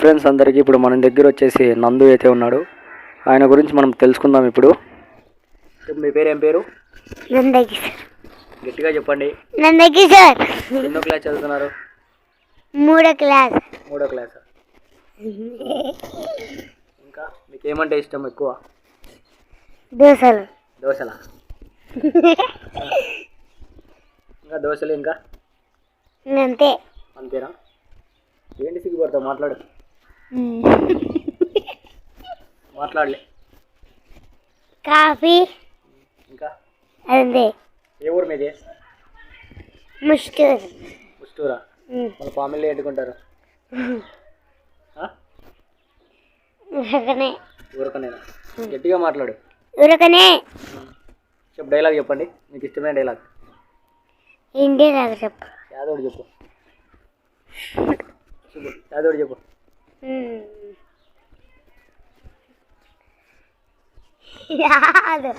Friends అందరికీ ఇప్పుడు మన దగ్గర వచ్చేసి నందు అయితే ఉన్నాడు. ఆయన గురించి మనం తెలుసుకుందాం ఇప్పుడు. మీ పేరు ఏం పేరు? నందకి సార్. గట్టిగా చెప్పండి. నందకి సార్. ఎన్నో క్లాస్ చదువుతున్నారు? మూడో క్లాస్. మూడో క్లాస్. ఇంకా మీకు ఏమంటే ఇష్టం ఎక్కువ? దోశలు. దోశలా? ఇంకా దోశలు ఇంకా? అంతే అంతేనా? ఏంటి సిగ్గుపడతావు? మాట్లాడు. మాట్లాడలే. కాఫీ. ఇంకా? అంతే ఏ ఊరు మీది? ముష్కూర్. ముస్తూరా మన ఫ్యామిలీ ఎట్టుకుంటారు? ఉరకనే ఊరకనేనా? గట్టిగా మాట్లాడు. ఉరకనే చెప్పు డైలాగ్ చెప్పండి. మీకు ఇష్టమైన డైలాగ్. ఇంటి రాదు చెప్పు. యాదోడు చెప్పు. చెప్పు. యాదోడు చెప్పు యాదు